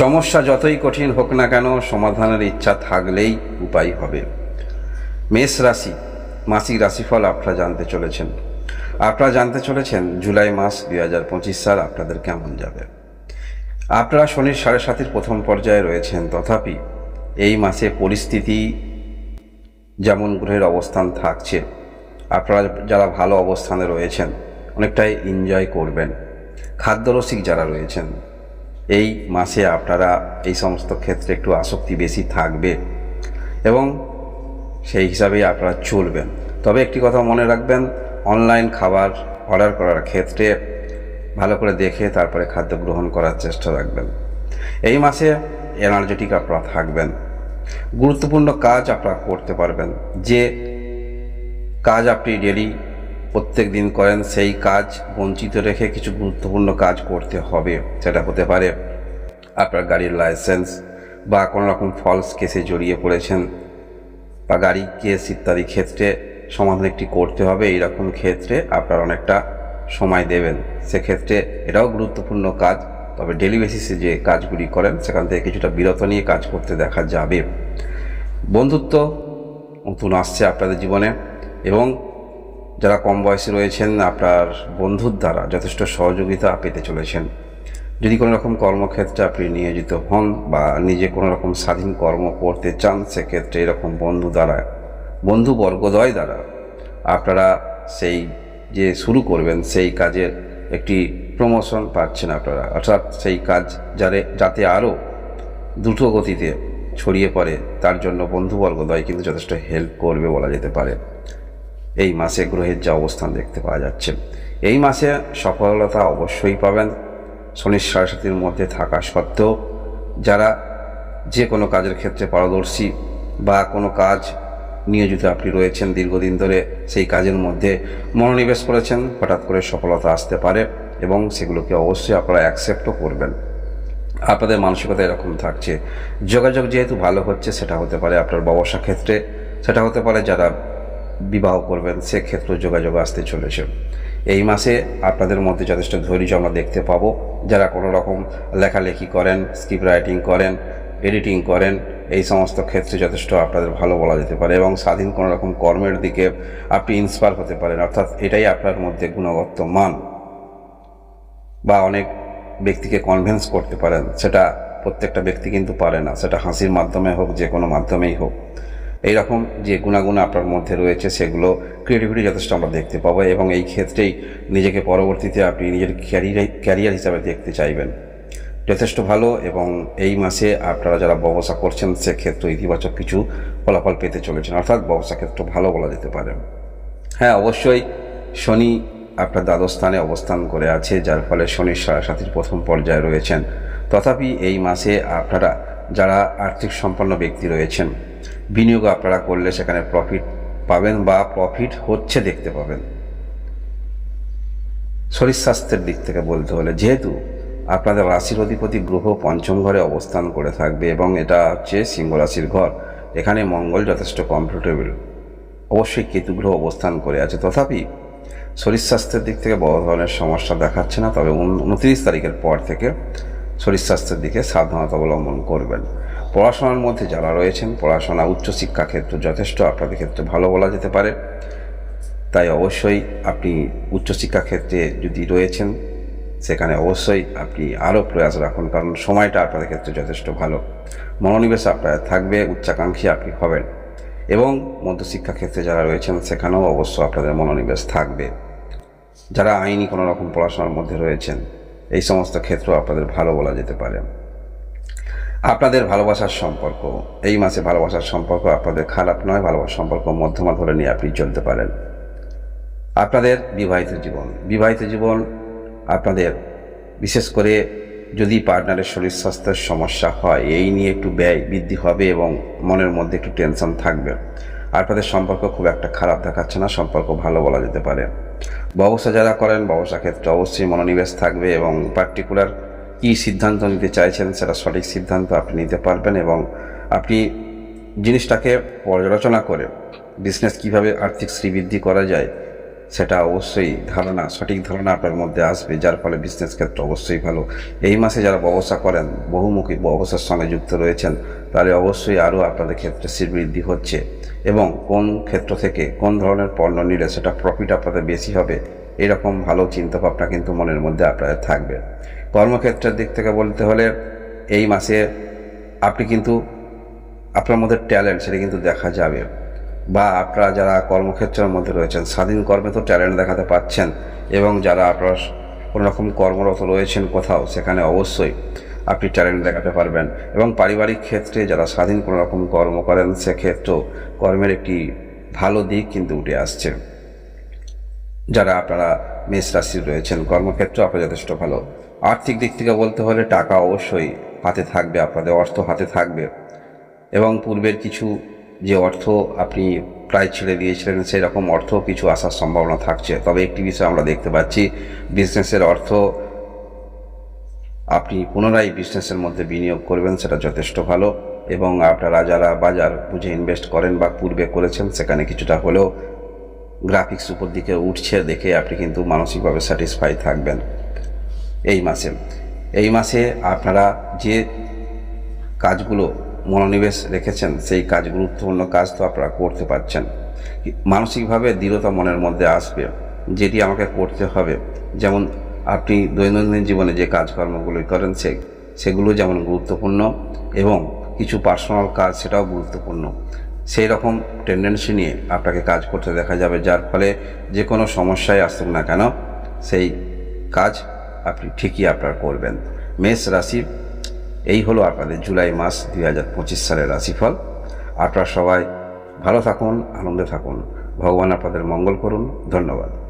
সমস্যা যতই কঠিন হোক না কেন, সমাধানের ইচ্ছা থাকলেই উপায় হবে। মেষ রাশি, মাসিক রাশিফল আপনারা জানতে চলেছেন। আপনারা জানতে চলেছেন জুলাই মাস দুই হাজার পঁচিশ সাল আপনাদের কেমন যাবে। আপনারা শনির সাড়ে সাতির প্রথম পর্যায়ে রয়েছেন, তথাপি এই মাসে পরিস্থিতি যেমন গ্রহের অবস্থান থাকছে, আপনারা যারা ভালো অবস্থানে রয়েছেন, অনেকটাই এনজয় করবেন। খাদ্যরসিক যারা রয়েছেন এই মাসে আপনারা এই সমস্ত ক্ষেত্রে একটু আসক্তি বেশি থাকবে এবং সেই হিসাবেই আপনারা চলবেন। তবে একটি কথা মনে রাখবেন, অনলাইন খাবার অর্ডার করার ক্ষেত্রে ভালো করে দেখে তারপরে খাদ্য গ্রহণ করার চেষ্টা রাখবেন। এই মাসে এনার্জেটিক আপনারা থাকবেন। গুরুত্বপূর্ণ কাজ আপনারা করতে পারবেন। যে কাজ আপনি ডেলি প্রত্যেক দিন করেন, সেই কাজ বঞ্চিত রেখে কিছু গুরুত্বপূর্ণ কাজ করতে হবে। সেটা হতে পারে আপনার গাড়ির লাইসেন্স বা কোনো রকম ফলস কেসে জড়িয়ে পড়েছেন বা গাড়ি কেস ইত্যাদি ক্ষেত্রে সমাধান একটি করতে হবে। এইরকম ক্ষেত্রে আপনার অনেকটা সময় দেবেন। সেক্ষেত্রে এটাও গুরুত্বপূর্ণ কাজ, তবে ডেলি বেসিসে যে কাজগুলি করেন, সেখান থেকে কিছুটা বিরত নিয়ে কাজ করতে দেখা যাবে। বন্ধুত্ব নতুন আসছে আপনাদের জীবনে এবং যারা কম বয়সে রয়েছেন, আপনার বন্ধুর দ্বারা যথেষ্ট সহযোগিতা পেতে চলেছেন। যদি কোনো রকম কর্মক্ষেত্রে আপনি নিয়োজিত হন বা নিজে কোনো রকম স্বাধীন কর্ম করতে চান, সেক্ষেত্রে এরকম বন্ধু দ্বারা, বন্ধু বর্গদয় দ্বারা আপনারা সেই যে শুরু করবেন, সেই কাজের একটি প্রমোশন পাচ্ছেন আপনারা। অর্থাৎ সেই কাজ যারে, যাতে আরও দ্রুত গতিতে ছড়িয়ে পড়ে, তার জন্য বন্ধুবর্গদয় কিন্তু যথেষ্ট হেল্প করবে বলা যেতে পারে। এই মাসে গ্রহের যা অবস্থান দেখতে পাওয়া যাচ্ছে। এই মাসে সফলতা অবশ্যই পাবেন। শনির সরস্বতীর মধ্যে থাকা সত্ত্বেও যারা যে কোনো কাজের ক্ষেত্রে পারদর্শী বা কোনো কাজ নিয়োজিত আপনি রয়েছেন দীর্ঘদিন ধরে, সেই কাজের মধ্যে মনোনিবেশ করেছেন, হঠাৎ করে সফলতা আসতে পারে এবং সেগুলোকে অবশ্যই আপনারা অ্যাকসেপ্টও করবেন। আপনাদের মানসিকতা এরকম থাকছে। যোগাযোগ যেহেতু ভালো হচ্ছে, সেটা হতে পারে আপনার ব্যবসা ক্ষেত্রে, সেটা হতে পারে যারা বিবাহ করবেন সেক্ষেত্রেও যোগাযোগ আসতে চলেছে। এই মাসে আপনাদের মধ্যে যথেষ্ট ধৈর্য আমরা দেখতে পাবো। যারা কোনো রকম লেখালেখি করেন স্ক্রিপ্ট রাইটিং করেন এডিটিং করেন, এই সমস্ত ক্ষেত্রে যথেষ্ট আপনাদের ভালো বলা যেতে পারে এবং স্বাধীন কোনো রকম কর্মের দিকে আপনি ইন্সপায়ার হতে পারেন। অর্থাৎ এটাই আপনার মধ্যে গুণগত মান বা অনেক ব্যক্তিকে কনভিন্স করতে পারেন। সেটা প্রত্যেকটা ব্যক্তি কিন্তু পারে না। সেটা হাসির মাধ্যমে হোক, যে কোনো মাধ্যমেই হোক। এইরকম যে গুণাগুণ আপনার মধ্যে রয়েছে, সেগুলো ক্রিয়েটিভিটি যথেষ্ট আমরা দেখতে পাবো এবং এই ক্ষেত্রেই নিজেকে পরবর্তীতে আপনি নিজের ক্যারিয়ার ক্যারিয়ার হিসাবে দেখতে চাইবেন। যথেষ্ট ভালো এবং এই মাসে আপনারা যারা ব্যবসা করছেন, সেক্ষেত্রে ইতিবাচক কিছু ফলাফল পেতে চলেছেন। অর্থাৎ ব্যবসা ক্ষেত্র ভালো বলা যেতে পারে। হ্যাঁ অবশ্যই শনি আপনার দ্বাদশ স্থানে অবস্থান করে আছে, যার ফলে শনির সাথীর প্রথম পর্যায়ে রয়েছেন। তথাপি এই মাসে আপনারা, যারা আর্থিক সম্পন্ন ব্যক্তি রয়েছেন বিনিয়োগ আপনারা করলে সেখানে প্রফিট পাবেন বা প্রফিট হচ্ছে দেখতে পাবেন। শরীর স্বাস্থ্যের দিক থেকে বলতে হলে যেহেতু আপনাদের রাশির অধিপতি গ্রহ পঞ্চম ঘরে অবস্থান করে থাকবে এবং এটা হচ্ছে সিংহ রাশির ঘর, এখানে মঙ্গল যথেষ্ট কমফোর্টেবল অবশ্যই কেতু গ্রহ অবস্থান করে আছে। তথাপি শরীর স্বাস্থ্যের দিক থেকে বড় ধরনের সমস্যা দেখাচ্ছে না, তবে উনত্রিশ তারিখের পর থেকে শরীর স্বাস্থ্যের দিকে সাবধানতা অবলম্বন করবেন। পড়াশোনার মধ্যে যারা রয়েছেন, পড়াশোনা, উচ্চশিক্ষা ক্ষেত্র যথেষ্ট, আপনাদের ক্ষেত্রে ভালো বলা যেতে পারে। তাই অবশ্যই আপনি উচ্চশিক্ষা ক্ষেত্রে যদি রয়েছেন, সেখানে অবশ্যই আপনি আরও প্রয়াস রাখুন, কারণ সময়টা আপনাদের ক্ষেত্রে যথেষ্ট ভালো। মনোনিবেশ আপনার থাকবে, উচ্চাকাঙ্ক্ষী আপনি হবেন। এবং মধ্যশিক্ষা ক্ষেত্রে যারা রয়েছেন, সেখানেও অবশ্য আপনাদের মনোনিবেশ থাকবে। যারা আইনি কোনো রকম পড়াশোনার মধ্যে রয়েছেন, এই সমস্ত ক্ষেত্র আপনাদের ভালো বলা যেতে পারে। আপনাদের ভালোবাসার সম্পর্ক। এই মাসে ভালোবাসার সম্পর্ক আপনাদের খারাপ নয়, ভালোবাসার সম্পর্ক মধ্যমা ধরে নিয়ে আপনি চলতে পারেন। আপনাদের বিবাহিত জীবন। বিবাহিত জীবন আপনাদের, বিশেষ করে যদি পার্টনারের শরীর স্বাস্থ্যের সমস্যা হয়, এই নিয়ে একটু ব্যয় বৃদ্ধি হবে এবং মনের মধ্যে একটু টেনশন থাকবে। আপনাদের সম্পর্ক খুব একটা খারাপ দেখাচ্ছে না, সম্পর্ক ভালো বলা যেতে পারে। ব্যবসা যারা করেন, ব্যবসা ক্ষেত্রে অবশ্যই মনোনিবেশ থাকবে এবং পার্টিকুলার কী সিদ্ধান্ত নিতে চাইছেন সেটা সঠিক সিদ্ধান্ত আপনি নিতে পারবেন এবং আপনি জিনিসটাকে পর্যালোচনা করে বিজনেস কীভাবে আর্থিক শ্রীবৃদ্ধি করা যায়, সেটা অবশ্যই ধারণা, সঠিক ধারণা আপনার মধ্যে আসবে, যার ফলে বিজনেস ক্ষেত্রে অবশ্যই ভালো। এই মাসে যারা ব্যবসা করেন, বহুমুখী ব্যবসার সঙ্গে যুক্ত রয়েছেন, তাহলে অবশ্যই আরও আপনাদের ক্ষেত্রে শ্রীবৃদ্ধি হচ্ছে। এবং কোন ক্ষেত্র থেকে কোন ধরনের পণ্য নিলে সেটা প্রফিট আপনাদের বেশি হবে এরকম ভালো চিন্তা ভাবনা কিন্তু মনের মধ্যে আপনাদের থাকবে। কর্মক্ষেত্রের দিক থেকে বলতে হলে এই মাসে আপনি কিন্তু আপনার মধ্যে ট্যালেন্ট সেটা কিন্তু দেখা যাবে। বা আপনারা যারা কর্মক্ষেত্রের মধ্যে রয়েছেন, স্বাধীন কর্মে তো ট্যালেন্ট দেখাতে পাচ্ছেন এবং যারা আপনার কোনো রকম কর্মরত রয়েছেন কোথাও, সেখানে অবশ্যই আপনি ট্যালেন্ট দেখাতে পারবেন। এবং পারিবারিক ক্ষেত্রে যারা স্বাধীন কোনো রকম কর্ম করেন, সেক্ষেত্রেও কর্মের একটি ভালো দিক কিন্তু উঠে আসছে। যারা আপনারা মেষ রাশির রয়েছেন, কর্মক্ষেত্রে আপনার যথেষ্ট ভালো। আর্থিক দিক থেকে বলতে হলে টাকা অবশ্যই হাতে থাকবে, আপনাদের অর্থ হাতে থাকবে। এবং পূর্বের কিছু যে অর্থ আপনি প্রায় ছেড়ে দিয়েছিলেন সেই রকম অর্থ কিছু আসার সম্ভাবনা থাকছে। তবে একটি বিষয় আমরা দেখতে পাচ্ছি, বিজনেসের অর্থ আপনি পুনরায় বিজনেসের মধ্যে বিনিয়োগ করবেন, সেটা যথেষ্ট ভালো। এবং আপনারা যারা বাজার বুঝে ইনভেস্ট করেন বা পূর্বে করেছেন, সেখানে কিছুটা হলেও গ্রাফিক্স উপর দিকে উঠছে দেখে আপনি কিন্তু মানসিকভাবে স্যাটিসফাই থাকবেন। এই মাসে এই মাসে আপনারা যে কাজগুলো মনোনিবেশ রেখেছেন, সেই কাজ গুরুত্বপূর্ণ কাজ তো আপনারা করতে পারছেন। মানসিকভাবে দৃঢ়তা মনের মধ্যে আসবে, যেটি আমাকে করতে হবে। যেমন আপনি দৈনন্দিন জীবনে যে কাজকর্মগুলো করেন, সে, সেগুলো যেমন গুরুত্বপূর্ণ এবং কিছু পার্সোনাল কাজ সেটাও গুরুত্বপূর্ণ। সেই রকম টেন্ডেন্সি নিয়ে আপনাকে কাজ করতে দেখা যাবে, যার ফলে যে কোনো সমস্যায় আসুক না কেন, সেই কাজ আপনি ঠিকই আপনার করবেন। মেষ রাশি, এই হলো আপনাদের জুলাই মাস দুই হাজার পঁচিশ সালের রাশিফল। আপনারা সবাই ভালো থাকুন, আনন্দে থাকুন। ভগবান আপনাদের মঙ্গল করুন। ধন্যবাদ।